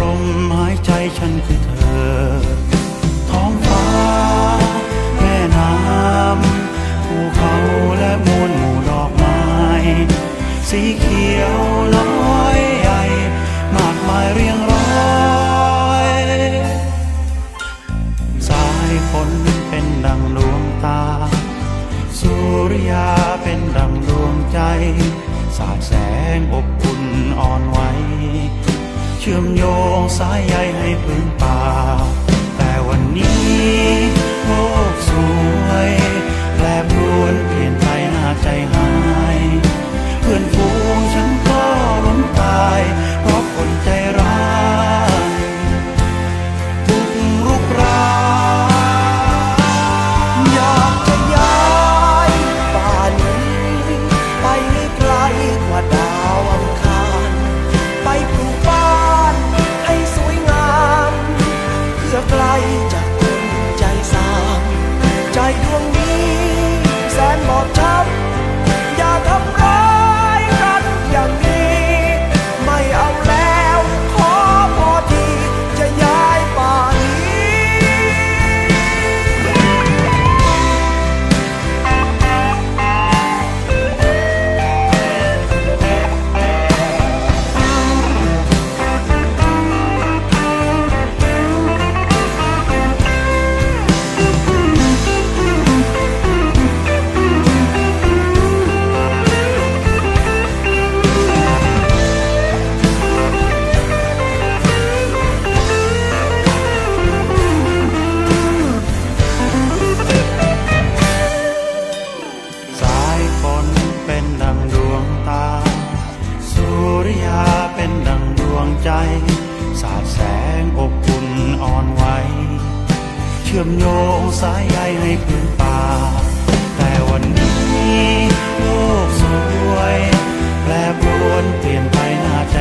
ลมหายใจฉันคือเธอ ท้องฟ้า แม่น้ำภูเขาและมวลหมู่ดอกไม้ สีเขียวน้อยใหญ่ มากมายเรียงร้อยสายฝนเป็นดังดวงตา สุริยาเป็นดังดวงใจ สาดแสงอบอุ่นอ่อนไหว เชื่อมโยงสายใยให้พื้นป่า แต่วันนี้โลกสวยื่อมโยงสายใยในพื้นป่า แต่วันนี้โลกสวย แปรปรวนเปลี่ยนไปหน้าใจ